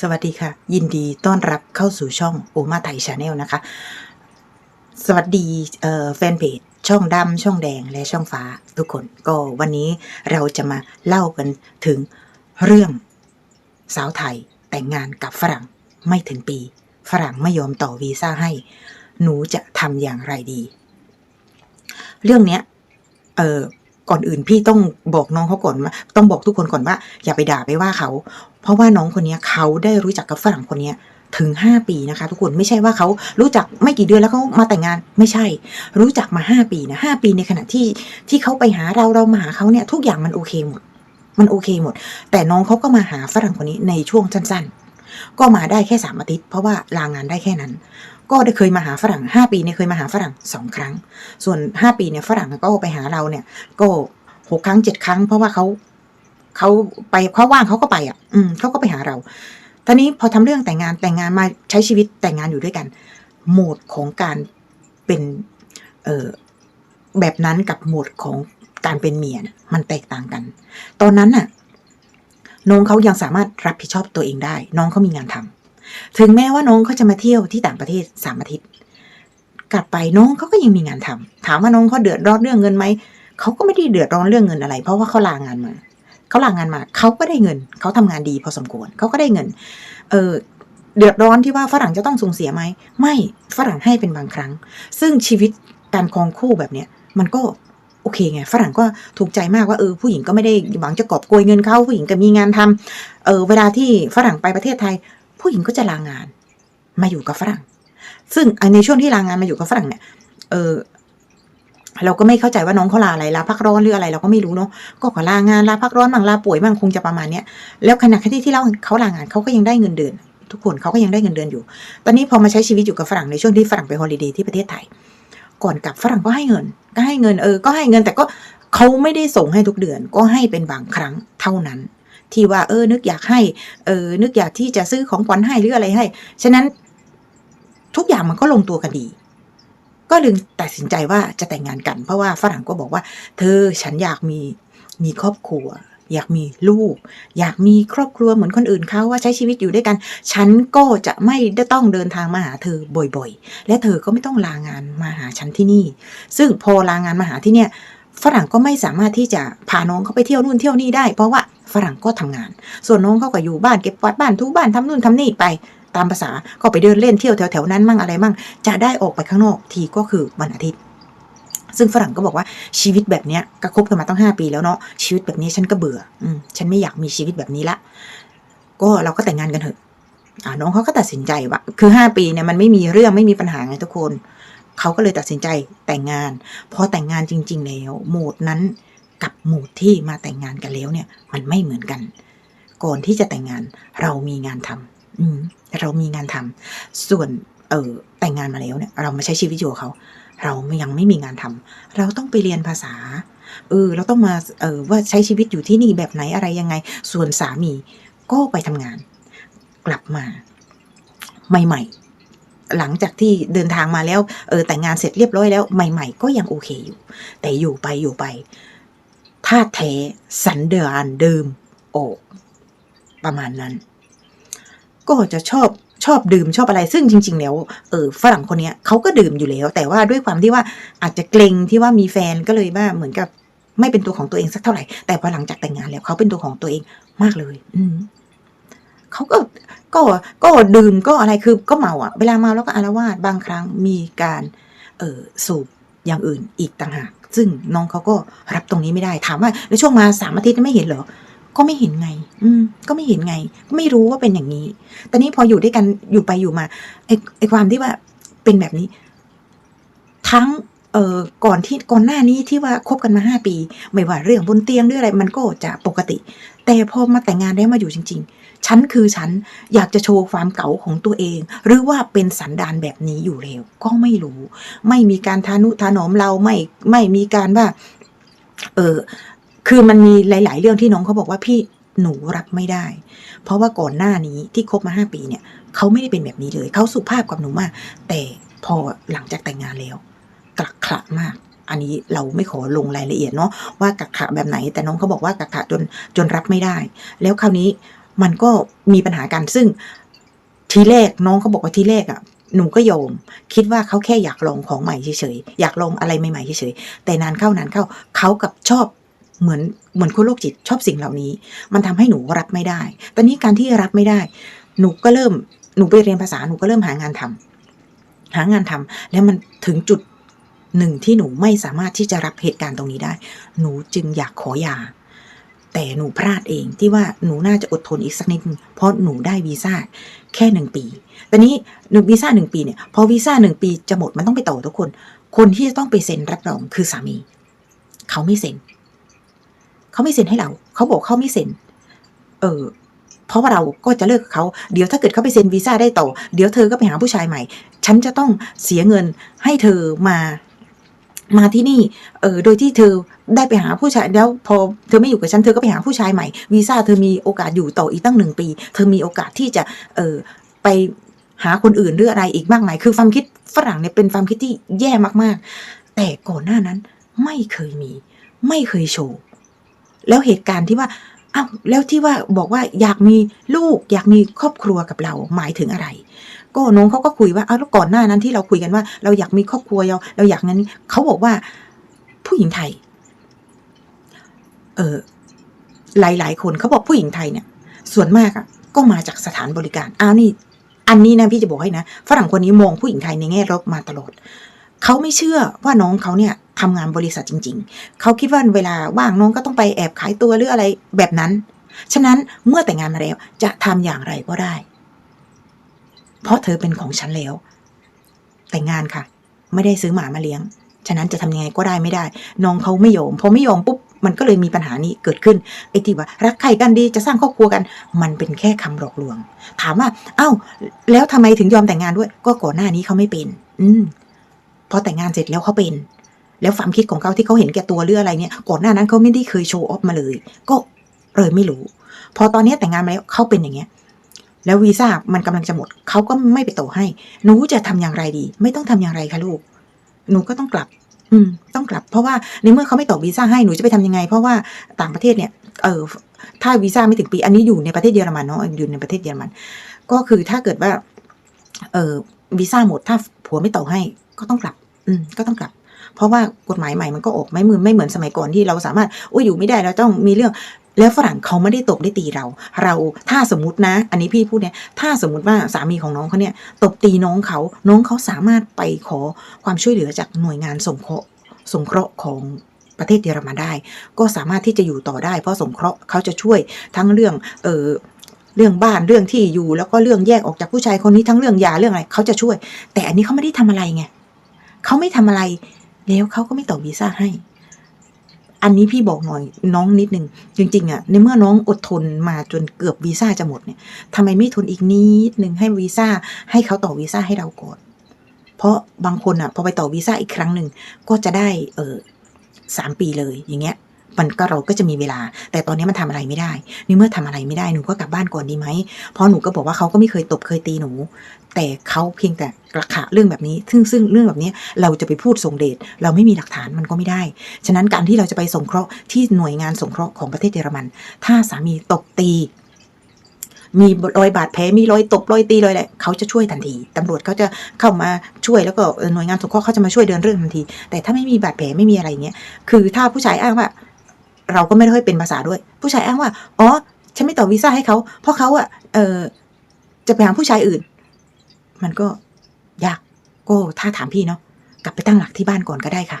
สวัสดีค่ะ ยินดีต้อนรับเข้าสู่ช่องโอมาไทยชาแนลนะคะ สวัสดีแฟนเพจช่องดำช่องแดงและช่องฟ้าทุกคนก็วันนี้เราจะมาเล่ากันถึงเรื่องสาวไทยแต่งงานกับฝรั่งไม่ถึงปี ฝรั่งไม่ยอมต่อวีซ่าให้ หนูจะทำอย่างไรดี เรื่องเนี้ยเออ ก่อนอื่นพี่ต้องบอกน้องเขาก่อนว่าต้องบอกทุกคนก่อนว่า อย่าไปด่าไปว่าเขา เพราะว่าน้องคนนี้เขาได้รู้จักกับฝรั่งคนนี้ถึง 5 ปีนะคะ ทุกคนไม่ใช่ว่าเขารู้จักไม่กี่เดือนแล้วเขามาแต่งงานไม่ใช่ รู้จักมา 5 ปีนะ5ปีในขณะที่ที่เขาไปหาเราเรามาหาเขาเนี่ยทุกอย่างมันโอเคหมด มันโอเคหมด แต่น้องเขาก็มาหาฝรั่งคนนี้ในช่วงสั้นๆ ก็มาได้แค่สามอาทิตย์ เพราะว่าลางานได้แค่นั้น ก็ได้เคยมาหาฝรั่ง 5 ปีเนี่ยเคยมาหาฝรั่งสองครั้ง ส่วน 5 ปีเนี่ยฝรั่งก็ไปหาเราเนี่ยก็หกครั้งเจ็ดครั้ง เพราะว่าเขาเขาไปเขาว่างเขาก็ไปอะ อืมเขาก็ไปหาเราตอนนี้พอทำเรื่องแต่งงานแต่งงานมาใช้ชีวิตแต่งงานอยู่ด้วยกัน โหมดของการเป็นเออแบบนั้นกับโหมดของการเป็นเมียน่ะมันแตกต่างกัน ตอนนั้นน่ะ น้องเขายังสามารถรับผิดชอบตัวเองได้ น้องเขามีงานทำถึงแม้ว่าน้องเขาจะมาเที่ยวที่ต่างประเทศสามอาทิตย์ กลับไปน้องเขาก็ยังมีงานทำถามว่าน้องเขาเดือดร้อนเรื่องเงินไหมเขาก็ไม่ได้เดือดร้อนเรื่องเงินอะไร เพราะว่าเขาลางานมาเขาลางานมาเขาก็ได้เงินเขาทำงานดีพอสมควรเขาก็ได้เงิน เออเดือดร้อนที่ว่าฝรั่งจะต้องส่งเสียไหมไม่ฝรั่งให้เป็นบางครั้ง ซึ่งชีวิตการครองคู่แบบเนี้ยมันก็ โอเคไงฝรั่งก็ถูกใจมากว่าเออผู้หญิงก็ไม่ได้หวังจะกอบโกยเงินเขาผู้หญิงก็มีงานทำเออเวลาที่ฝรั่งไปประเทศไทย ผู้หญิงก็จะลางาน มาอยู่กับฝรั่ง ซึ่งในช่วงที่ลางานมาอยู่กับฝรั่งเนี่ยเออเราก็ไม่เข้าใจว่าน้องเขาลาอะไรลาพักร้อนหรืออะไรเราก็ไม่รู้เนาะก็ขอลางานลาพักร้อนบางลาป่วยบางคงจะประมาณเนี้ยแล้วขณะที่ที่เราเขาลางานเขาก็ยังได้เงินเดือน ทุกคนเขาก็ยังได้เงินเดือนอยู่ ตอนนี้พอมาใช้ชีวิตอยู่กับฝรั่งในช่วงที่ฝรั่งไปฮอลิเดย์ที่ประเทศไทย ก่อนกลับฝรั่งก็ให้เงิน ก็ให้เงินเออ ก็ให้เงินแต่ก็เขาไม่ได้ส่งให้ทุกเดือน ก็ให้เป็นบางครั้งเท่านั้น ที่ว่าเออ นึกอยากให้ เออ นึกอยากที่จะซื้อของขวัญให้หรืออะไรให้ ฉะนั้น ทุกอย่างมันก็ลงตัวกันดี ก็เลยตัดสินใจว่าจะแต่งงานกัน เพราะว่าฝรั่งก็บอกว่า เธอฉันอยากมีมีครอบครัว อยากมีลูก อยากมีครอบครัวเหมือนคนอื่นเขาว่าใช้ชีวิตอยู่ด้วยกัน ฉันก็จะไม่ได้ต้องเดินทางมาหาเธอบ่อยๆ และเธอก็ไม่ต้องลางานมาหาฉันที่นี่ ซึ่งพอลางานมาหาที่เนี่ยฝรั่งก็ไม่สามารถที่จะพาน้องเขาไปเที่ยวนู่นเที่ยวนี่ได้ เพราะว่าฝรั่งก็ทำงาน ส่วนน้องเขาก็อยู่บ้านเก็บกวาดบ้านทูบ้านทำนู่นทำนี่ไปตามภาษาก็ไปเดินเล่นเที่ยวแถวๆนั้นมั่งอะไรมั่ง จะได้ออกไปข้างนอกทีก็คือวันอาทิตย์ ซึ่งฝรั่งก็บอกว่าชีวิตแบบเนี้ยก็คบกันมาตั้งห้าปีแล้วเนาะชีวิตแบบนี้ฉันก็เบื่ออืมฉันไม่อยากมีชีวิตแบบนี้ละ ก็เราก็แต่งงานกันเถอะอ่าน้องเขาก็ตัดสินใจว่าคือห้าปีเนี่ยมันไม่มีเรื่องไม่มีปัญหาไงทุกคนเขาก็เลยตัดสินใจแต่งงาน พอแต่งงานจริง ๆ แล้วโหมดนั้นกับโหมดที่มาแต่งงานกันแล้วเนี่ยมันไม่เหมือนกัน ก่อนที่จะแต่งงานเรามีงานทำอืมเรามีงานทำส่วนเออแต่งงานมาแล้วเนี่ยเรามาใช้ชีวิตอยู่กับเขา เรายังไม่มีงานทำเราต้องไปเรียนภาษา เออ เราต้องมาเออว่าใช้ชีวิตอยู่ที่นี่แบบไหนอะไรยังไง ส่วนสามีก็ไปทำงาน กลับมา ใหม่ ๆหลังจากที่เดินทางมาแล้วเออแต่งงานเสร็จเรียบร้อยแล้วใหม่ ๆ ก็ยังโอเคอยู่ แต่อยู่ไปอยู่ไปธาตุแท้สันเดานเดิมออกประมาณนั้น ก็จะชอบ ชอบดื่มชอบอะไรซึ่งจริง ๆ แล้วเออฝรั่งคนเนี้ยเขาก็ดื่มอยู่แล้ว แต่ว่าด้วยความที่ว่าอาจจะเกรงที่ว่ามีแฟนก็เลยว่าเหมือนกับไม่เป็นตัวของตัวเองสักเท่าไหร่ แต่พอหลังจากแต่งงานแล้วเขาเป็นตัวของตัวเองมากเลย อืมเขาก็ก็ก็ดื่มก็อะไรคือก็เมาอะ เวลาเมาแล้วก็อารวาสบางครั้งมีการ เออสูบอย่างอื่นอีกต่างหาก ซึ่งน้องเขาก็รับตรงนี้ไม่ได้ถามว่าในช่วงมาสามอาทิตย์ไม่เห็นเหรอ ก็ไม่เห็นไง อืม ก็ไม่เห็นไง ไม่รู้ว่าเป็นอย่างนี้ แตอนนี้พออยู่ด้วยกันอยู่ไปอยู่มาไอ้ไอ้ความที่ว่าเป็นแบบนี้ ทั้งเอ่อก่อนที่ก่อนหน้านี้ที่ว่าคบกันมาห้าปี ไม่ว่าเรื่องบนเตียงหรืออะไร มันก็จะปกติ แต่พอมาแต่งงานได้มาอยู่จริง ๆ ฉันคือฉันอยากจะโชว์ความเก๋าของตัวเอง หรือว่าเป็นสันดานแบบนี้อยู่แล้วก็ไม่รู้ ไม่มีการทานุถนอมเราไม่ไม่มีการว่า เออ คือมันมีหลาย ๆ เรื่องที่น้องเขาบอกว่าพี่หนูรับไม่ได้ เพราะว่าก่อนหน้านี้ที่คบมาห้าปีเนี่ยเขาไม่ได้เป็นแบบนี้เลย เขาสุภาพกับหนูมาก แต่พอหลังจากแต่งงานแล้ว กลักขระมาก อันนี้เราไม่ขอลงรายละเอียดเนาะว่ากักขะแบบไหน แต่น้องเขาบอกว่ากักขะจนจนรับไม่ได้ แล้วคราวนี้มันก็มีปัญหากันซึ่งทีแรกน้องเขาบอกว่าทีแรกอะหนูก็โยมคิดว่าเขาแค่อยากลองของใหม่เฉยๆอยากลองอะไรใหม่ๆเฉยๆแต่นานเข้านานเข้าเขากับชอบ เหมือนเหมือนคนโรคจิตชอบสิ่งเหล่านี้ มันทำให้หนูรับไม่ได้ ตอนนี้การที่รับไม่ได้ หนูก็เริ่มหนูไปเรียนภาษาหนูก็เริ่มหางานทำหางานทำแล้วมันถึงจุดหนึ่งที่หนูไม่สามารถที่จะรับเหตุการณ์ตรงนี้ได้ หนูจึงอยากขอหย่าแต่หนูพลาดเองที่ว่าหนูน่าจะอดทนอีกสักนิดนึงเพราะหนูได้วีซ่าแค่หนึ่งปี ตอนนี้หนึ่งวีซ่าหนึ่งปีเนี่ยพอวีซ่าหนึ่งปีจะหมดมันต้องไปต่อทุกคน คนที่จะต้องไปเซ็นรับรองคือสามี เขาไม่เซ็น เขาไม่เซ็นให้เรา เขาบอกเขาไม่เซ็น เออ เพราะว่าเราก็จะเลิกกับเขา เดี๋ยวถ้าเกิดเขาไปเซ็นวีซ่าได้ต่อ เดี๋ยวเธอก็ไปหาผู้ชายใหม่ ฉันจะต้องเสียเงินให้เธอมา มาที่นี่ เออ โดยที่เธอได้ไปหาผู้ชาย แล้วพอเธอไม่อยู่กับฉัน เธอก็ไปหาผู้ชายใหม่ วีซ่าเธอมีโอกาสอยู่ต่ออีกตั้งหนึ่งปี เธอมีโอกาสที่จะ เออ ไปหาคนอื่นหรืออะไรอีกมากมาย คือความคิดฝรั่งเนี่ยเป็นความคิดที่แย่มากๆ แต่ก่อนหน้านั้นไม่เคยมี ไม่เคยโชว์ แล้วเหตุการณ์ที่ว่าอ้าวแล้วที่ว่าบอกว่าอยากมีลูกอยากมีครอบครัวกับเราหมายถึงอะไร ก็น้องเขาก็คุยว่าอ้าวแล้วก่อนหน้านั้นที่เราคุยกันว่า เราอยากมีครอบครัวเราเราอยากงั้นเขาบอกว่าผู้หญิงไทย เออหลาย ๆ คนเขาบอกผู้หญิงไทยเนี่ย ส่วนมากอะก็มาจากสถานบริการอ้าวนี่ อันนี้นะพี่จะบอกให้นะฝรั่งคนนี้มองผู้หญิงไทยในแง่ลบมาตลอดเขาไม่เชื่อว่าน้องเขาเนี่ย ทำงานบริษัทจริง ๆ เขาคิดว่าเวลาว่างน้องก็ต้องไปแอบขายตัวหรืออะไรแบบนั้น ฉะนั้นเมื่อแต่งงานมาแล้วจะทำอย่างไรก็ได้ เพราะเธอเป็นของฉันแล้ว แต่งงานค่ะ ไม่ได้ซื้อหมามาเลี้ยง ฉะนั้นจะทำยังไงก็ได้ไม่ได้ น้องเขาไม่ยอมพอไม่ยอมปุ๊บมันก็เลยมีปัญหานี้เกิดขึ้นไอ้ที่ว่ารักใครกันดีจะสร้างครอบครัวกัน มันเป็นแค่คำหลอกลวง ถามว่า เอ้า แล้วทำไมถึงยอมแต่งงานด้วย ก็ก่อนหน้านี้เขาไม่เป็น อืมพอแต่งงานเสร็จแล้วเขาเป็น แล้วความคิดของเขาที่เขาเห็นแก่ตัวหรืออะไรเนี่ยก่อนหน้านั้นเขาไม่ได้เคยโชว์ออฟมาเลย ก็เลยไม่รู้ พอตอนนี้แต่งงานมาแล้วเขาเป็นอย่างเงี้ยแล้ววีซ่ามันกำลังจะหมดเขาก็ไม่ไปต่อให้ หนูจะทำอย่างไรดี ไม่ต้องทำอย่างไรคะลูก หนูก็ต้องกลับ อืม ต้องกลับ เพราะว่าในเมื่อเขาไม่ต่อวีซ่าให้หนูจะไปทำยังไง เพราะว่าต่างประเทศเนี่ย เออถ้าวีซ่าไม่ถึงปี อันนี้อยู่ในประเทศเยอรมันเนาะอยู่ในประเทศเยอรมัน ก็คือถ้าเกิดว่า เออวีซ่าหมดถ้าผัวไม่ต่อให้ ก็ต้องกลับ อืม ก็ต้องกลับ เพราะว่ากฎหมายใหม่มันก็ออกไม่เหมือนไม่เหมือนสมัยก่อนที่เราสามารถอุ้ยอยู่ไม่ได้เราต้องมีเรื่องแล้วฝรั่งเขาไม่ได้ตบได้ตีเรา เราถ้าสมมตินะ อันนี้พี่พูดเนี่ย ถ้าสมมติว่าสามีของน้องเขาเนี่ย ตบตีน้องเขา น้องเขาสามารถไปขอความช่วยเหลือจากหน่วยงานสงเคราะห์สงเคราะห์ของประเทศเยอรมันได้ ก็สามารถที่จะอยู่ต่อได้ เพราะสงเคราะห์เขาจะช่วยทั้งเรื่องเออเรื่องบ้านเรื่องที่อยู่แล้วก็เรื่องแยกออกจากผู้ชายคนนี้ทั้งเรื่องยาเรื่องอะไรเขาจะช่วย แต่อันนี้เขาไม่ได้ทำอะไรไงเขาไม่ทำอะไร แล้วเขาก็ไม่ต่อวีซ่าให้ อันนี้พี่บอกหน่อยน้องนิดนึงจริงๆอะในเมื่อน้องอดทนมาจนเกือบวีซ่าจะหมดเนี่ยทำไมไม่ทนอีกนิดนึงให้วีซ่าให้เขาต่อวีซ่าให้เราก่อนเพราะบางคนอะพอไปต่อวีซ่าอีกครั้งหนึ่งก็จะได้เออสามปีเลยอย่างเงี้ย มันก็เราก็จะมีเวลา แต่ตอนนี้มันทำอะไรไม่ได้นี่เมื่อทำอะไรไม่ได้หนูก็กลับบ้านก่อนดีไหมเพราะหนูก็บอกว่าเขาก็ไม่เคยตบเคยตีหนู แต่เขาเพียงแต่ราคาเรื่องแบบนี้ ซึ่งซึ่งเรื่องแบบนี้เราจะไปพูดส่งเดชเราไม่มีหลักฐานมันก็ไม่ได้ ฉะนั้นการที่เราจะไปสงเคราะห์ที่หน่วยงานสงเคราะห์ของประเทศเยอรมัน ถ้าสามีตบตีมีรอยบาดแผลมีรอยตบรอยตีรอยอะไรเขาจะช่วยทันทีตำรวจเขาจะเข้ามาช่วยแล้วก็หน่วยงานสงเคราะห์เขาจะมาช่วยเดินเรื่องทันที แต่ถ้าไม่มีบาดแผลไม่มีอะไรเงี้ยคือถ้าผู้ชายอ้างว่า เราก็ไม่ได้ค่อยเป็นภาษาด้วย ผู้ชายอ้างว่า อ๋อ ฉันไม่ต่อวีซ่าให้เขา เพราะเขาอะเออจะไปหาผู้ชายอื่น มันก็ยาก ก็ถ้าถามพี่เนาะ กลับไปตั้งหลักที่บ้านก่อนก็ได้ค่ะ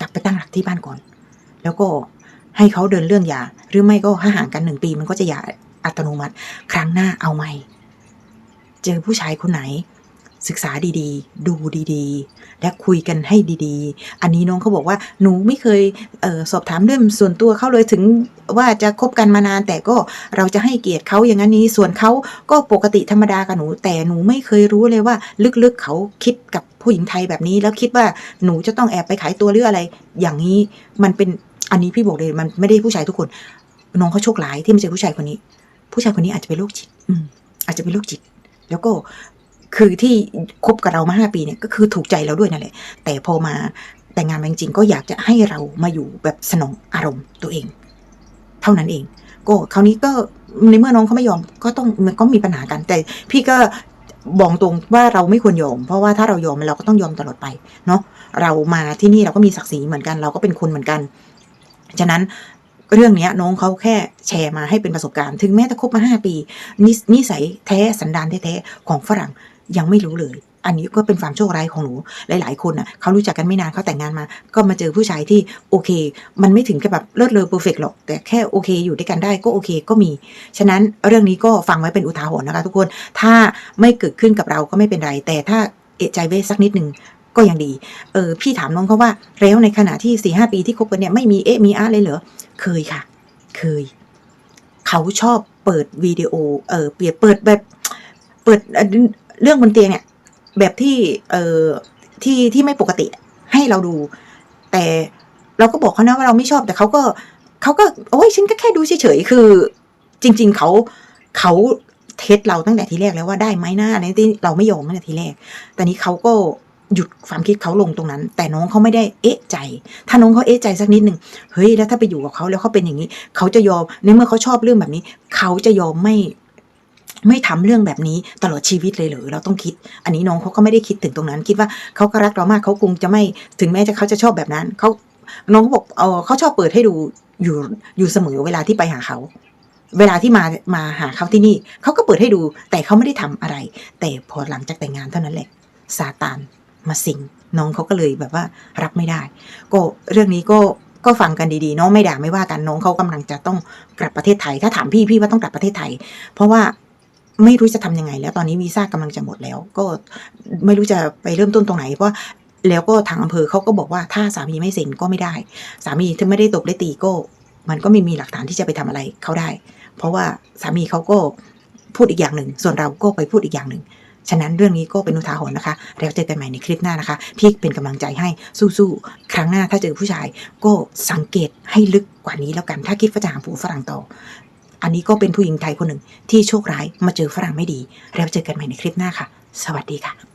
กลับไปตั้งหลักที่บ้านก่อน แล้วก็ให้เขาเดินเรื่องยา หรือไม่ก็ถ้าห่างกันหนึ่งปี มันก็จะยาอัตโนมัติ ครั้งหน้าเอาใหม่ เจอผู้ชายคนไหน ศึกษาดีๆ ดูดีๆ และคุยกันให้ดีๆ อันนี้น้องเขาบอกว่าหนูไม่เคยเออสอบถามเรื่องส่วนตัวเขาเลยถึงว่าจะคบกันมานาน แต่ก็เราจะให้เกียรติเขาอย่างนั้นนี้ส่วนเขาก็ปกติธรรมดากับหนู แต่หนูไม่เคยรู้เลยว่า ลึกๆเขาคิดกับผู้หญิงไทยแบบนี้ แล้วคิดว่าหนูจะต้องแอบไปขายตัวหรืออะไร อย่างนี้มันเป็นอันนี้พี่บอกเลยมันไม่ได้ผู้ชายทุกคนน้องเขาโชคร้ายที่ไม่เจอผู้ชายคนนี้ ผู้ชายคนนี้อาจจะเป็นโรคจิต อืมอาจจะเป็นโรคจิต แล้วก็ คือที่คบกับเรามาห้าปีเนี่ยก็คือถูกใจเราด้วยนั่นแหละ แต่พอมาแต่งงานจริงๆก็อยากจะให้เรามาอยู่แบบสนองอารมณ์ตัวเอง เท่านั้นเอง ก็คราวนี้ก็ในเมื่อน้องเขาไม่ยอมก็ต้องมันก็มีปัญหากัน แต่พี่ก็บอกตรงว่าเราไม่ควรยอม เพราะว่าถ้าเรายอมเราก็ต้องยอมตลอดไปเนาะเรามาที่นี่เราก็มีศักดิ์ศรีเหมือนกัน เราก็เป็นคนเหมือนกัน ฉะนั้นเรื่องนี้น้องเขาแค่แชร์มาให้เป็นประสบการณ์ ถึงแม้จะคบมาห้าปีนิสนิสัยแท้สันดานแท้ๆของฝรั่ง ยังไม่รู้เลย อันนี้ก็เป็นความโชคร้ายของหนูหลาย ๆ คนอะเขารู้จักกันไม่นานเขาแต่งงานมา ก็มาเจอผู้ชายที่โอเค มันไม่ถึงกับแบบเลิศเลอเพอร์เฟกหรอก แต่แค่โอเค อยู่ด้วยกันได้ก็โอเคก็มี ฉะนั้นเรื่องนี้ก็ฟังไว้เป็นอุทาหรณ์นะคะทุกคน ถ้าไม่เกิดขึ้นกับเราก็ไม่เป็นไร แต่ถ้าเอะใจไว้สักนิดหนึ่งก็ยังดี เออพี่ถามน้องเขาว่า แล้วในขณะที่สี่ห้าปีที่คบกันเนี่ยไม่มีเอ๊ะมีอาเลยเหรอ เคยค่ะ เคย เขาชอบเปิดวิดีโอ เออเปียเปิดแบบ เปิด เรื่องบนเตียงเนี่ย แบบที่เอ่อที่ที่ไม่ปกติให้เราดู แต่เราก็บอกเขานะว่าเราไม่ชอบแต่เขาก็เขาก็โอ้ยฉันก็แค่ดูเฉยๆคือ จริง ๆเขาเขาเทสเราตั้งแต่ทีแรกแล้วว่าได้ไหมหน้าในที่เราไม่ยอมตั้งแต่ทีแรก แต่นี้เขาก็หยุดความคิดเขาลงตรงนั้น แต่น้องเขาไม่ได้เอ๊ะใจ ถ้าน้องเขาเอ๊ะใจสักนิดหนึ่งเฮ้ยแล้วถ้าไปอยู่กับเขาแล้วเขาเป็นอย่างนี้ เขาจะยอมในเมื่อเขาชอบเรื่องแบบนี้ เขาจะยอมไม่ ไม่ทำเรื่องแบบนี้ตลอดชีวิตเลยหรือเราต้องคิด อันนี้น้องเขาก็ไม่ได้คิดถึงตรงนั้น คิดว่าเขาก็รักเรามากเขาคงจะไม่ถึงแม้จะเขาจะชอบแบบนั้นเขาน้องเขาบอกเออเขาชอบเปิดให้ดูอยู่อยู่เสมอเวลาที่ไปหาเขา เวลาที่มามาหาเขาที่นี่เขาก็เปิดให้ดู แต่เขาไม่ได้ทำอะไร แต่พอหลังจากแต่งงานเท่านั้นแหละซาตานมาสิงน้องเขาก็เลยแบบว่ารับไม่ได้ ก็เรื่องนี้ก็ก็ฟังกันดีๆน้องไม่ด่าไม่ว่ากันน้องเขากำลังจะต้องกลับประเทศไทย ถ้าถามพี่พี่ว่าต้องกลับประเทศไทย เพราะว่า ไม่รู้จะทำยังไง แล้วตอนนี้วีซ่ากำลังจะหมดแล้ว ก็ไม่รู้จะไปเริ่มต้นตรงไหนเพราะแล้วก็ทางอำเภอเขาก็บอกว่าถ้าสามีไม่เซ็นก็ไม่ได้ สามีถึงไม่ได้ตบได้ตีก็ มันก็ไม่มีหลักฐานที่จะไปทำอะไรเขาได้ เพราะว่าสามีเขาก็พูดอีกอย่างหนึ่ง ส่วนเราก็ไปพูดอีกอย่างหนึ่งฉะนั้นเรื่องนี้ก็เป็นอุทาหรณ์นะคะ แล้วเจอกันใหม่ในคลิปหน้านะคะ พี่เป็นกำลังใจให้สู้ๆ ครั้งหน้าถ้าเจอผู้ชาย ก็สังเกตให้ลึกกว่านี้แล้วกัน ถ้าคิดว่าจะหาผัวฝรั่งต่อ อันนี้ก็เป็นผู้หญิงไทยคนหนึ่งที่โชคร้ายมาเจอฝรั่งไม่ดี แล้วเจอกันใหม่ในคลิปหน้าค่ะ สวัสดีค่ะ